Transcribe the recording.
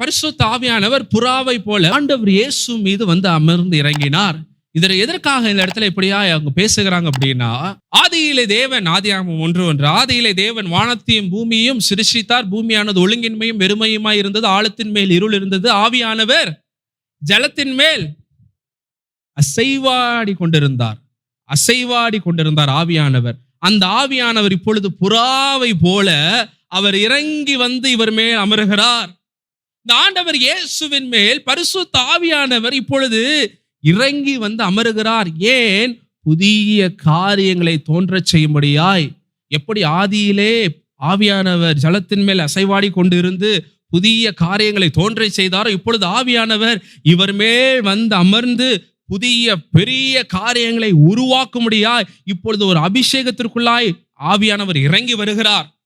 பரிசுத்த ஆவியானவர் புறாவை போல ஆண்டவர் இயேசு மீது வந்து அமர்ந்து இறங்கினார். இதில் எதற்காக இந்த இடத்துல இப்படியா அவங்க பேசுகிறாங்க அப்படின்னா ஆதியிலே தேவன் ஆதியாகமம் ஒன்று ஒன்று ஆதியிலே தேவன் வானத்தையும் பூமியையும் சிருஷித்தார் பூமியானது ஒழுங்கின்மையும் வெறுமையுமாய் இருந்தது ஆழத்தின் மேல் இருள் இருந்தது. ஆவியானவர் ஜலத்தின் மேல் அசைவாடி கொண்டிருந்தார். அசைவாடி கொண்டிருந்தார் ஆவியானவர். அந்த ஆவியானவர் இப்பொழுது புறாவை போல அவர் இறங்கி வந்து இவர் மேல் அமருகிறார். இந்த ஆண்டவர் இயேசுவின் மேல் பரிசு தாவியானவர் இப்பொழுது இறங்கி வந்து அமருகிறார். ஏன்? புதிய காரியங்களை தோன்றச் செய்யும்படியாய். எப்படி ஆதியிலே ஆவியானவர் ஜலத்தின் மேல் அசைவாடி கொண்டிருந்து புதிய காரியங்களை தோன்றச் செய்தாரோ இப்பொழுது ஆவியானவர் இவர் மேல் வந்து அமர்ந்து புதிய பெரிய காரியங்களை உருவாக்கும்படியாய் இப்பொழுது ஒரு அபிஷேகத்திற்குள்ளாய் ஆவியானவர் இறங்கி வருகிறார்.